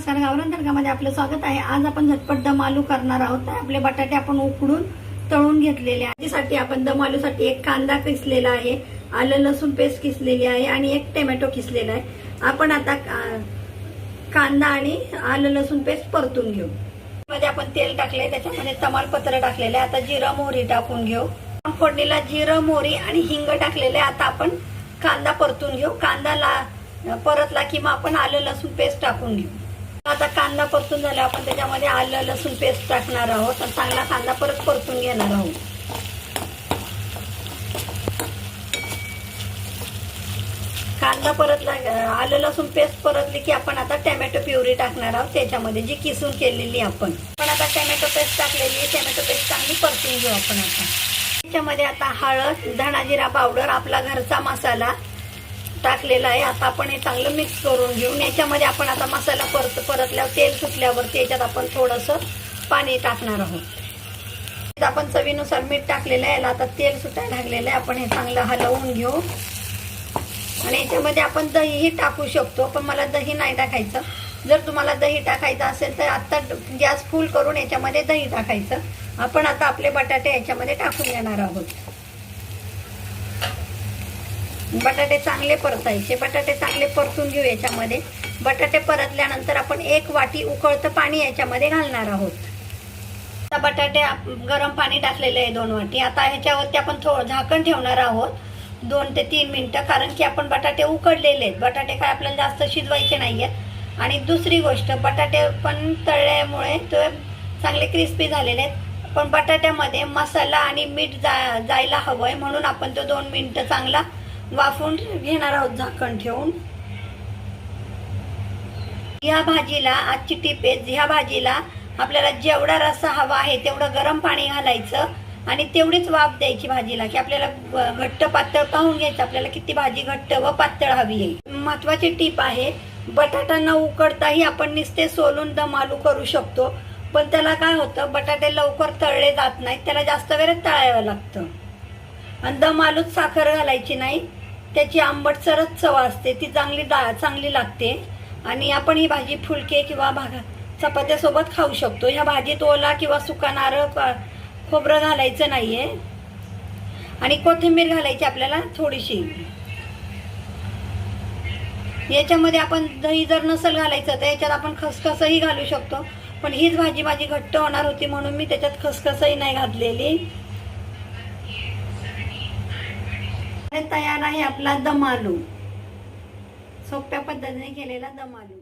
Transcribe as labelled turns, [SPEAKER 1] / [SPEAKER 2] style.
[SPEAKER 1] नमस्कार गावरान तडकामध्ये आपलं स्वागत आहे. आज आपण झटपट दम आलू करणार आहोत. आपले बटाटे आपण उकडून तळून घेतलेले आहे. त्यासाठी आपण दम आलूसाठी एक कांदा किसलेला आहे आलं लसूण पेस्ट किसलेली आहे आणि एक टोमॅटो किसलेला आहे. आपण आता कांदा आणि आलं लसूण पेस्ट परतून घेऊ. मध्ये आपण तेल टाकले त्याच्यामध्ये तमालपत्र टाकलेले आहे. आता जिरं मोहरी टाकून घेऊ. फोडणीला जिरं मोहरी आणि हिंग टाकलेले आहे. आता आपण कांदा परतून घेऊ. कांदाला परतला की मग आपण आलं लसूण पेस्ट टाकून घेऊ. आता कांदा परतून झाला आपण त्याच्यामध्ये आलं लसूण पेस्ट टाकणार आहोत आणि चांगला कांदा परत परतून घेणार आहोत. कांदा परतला आलं लसूण पेस्ट परतली की आपण आता टॅमॅटो प्युरी टाकणार आहोत. त्याच्यामध्ये जी किसून केलेली आपण. पण आता टॅमॅटो पेस्ट टाकलेली आहे. टॅमॅटो पेस्ट चांगली परतून घेऊ आपण आता. त्याच्यामध्ये आता हळद धणाजिरा पावडर आपला घरचा मसाला टाकलेलं आहे. आता आपण हे चांगलं मिक्स करून घेऊन याच्यामध्ये आपण आता मसाला परत परतल्यावर तेल सुटल्यावरती याच्यात आपण थोडंसं पाणी टाकणार आहोत. आपण चवीनुसार मीठ टाकलेलं आहे. याला आता तेल सुटायला लागलेलं आहे. आपण हे चांगलं हलवून घेऊ. आणि याच्यामध्ये आपण दहीही टाकू शकतो पण मला दही नाही टाकायचं. जर तुम्हाला दही टाकायचं असेल तर आत्ता गॅस फुल करून याच्यामध्ये दही टाकायचं. आपण आता आपले बटाटे याच्यामध्ये टाकून घेणार आहोत. बटाटे चांगले परतायचे. बटाटे चांगले परतून घेऊ याच्यामध्ये. बटाटे परतल्यानंतर आपण एक वाटी उकळतं पाणी याच्यामध्ये घालणार आहोत. आता बटाटे आप- गरम पाणी टाकलेलं आहे दोन वाटी. आता ह्याच्यावरती आपण थोडं झाकण ठेवणार आहोत. दोन ते तीन मिनटं कारण की आपण बटाटे उकडलेले आहेत. बटाटे काय आपल्याला जास्त शिजवायचे नाही आहेत आणि दुसरी गोष्ट बटाटे पण तळल्यामुळे ते चांगले क्रिस्पी झालेले आहेत. पण बटाट्यामध्ये मसाला आणि मीठ जा जायला हवं आहे म्हणून आपण तो दोन मिनटं चांगला वाफवून घेणार आहोत झाकण ठेवून. ह्या भाजीला आजची टीप आहे ह्या भाजीला आपल्याला जेवढा रस्सा हवा आहे तेवढं गरम पाणी घालायचं आणि तेवढीच वाफ द्यायची भाजीला की आपल्याला घट्ट पातळ पाहून घ्यायचं आपल्याला किती भाजी घट्ट व पातळ हवी आहे. महत्वाची टीप आहे बटाटा न उकडताही आपण नुसते सोलून दम आलू करू शकतो पण त्याला काय होतं बटाटे लवकर तळले जात नाहीत त्याला जास्त वेळेत तळावं लागतं. आणि दम आलूच साखर घालायची नाही त्याची आंबट सरच चव असते ती चांगली दा चांगली लागते. आणि आपण ही भाजी फुलके किंवा भागा चपात्यासोबत खाऊ शकतो. ह्या भाजीत ओला किंवा सुका नारळ खोबरं घालायचं नाही आहे आणि कोथिंबीर घालायची आपल्याला थोडीशी. याच्यामध्ये आपण दही जर नसेल घालायचं तर याच्यात आपण खसखसही घालू शकतो. पण हीच भाजी माझी घट्ट होणार होती म्हणून मी त्याच्यात खसखसही नाही घातलेली. तयार आहे आपला दम आलू सोप्या पद्धतीने केलेला दम आलू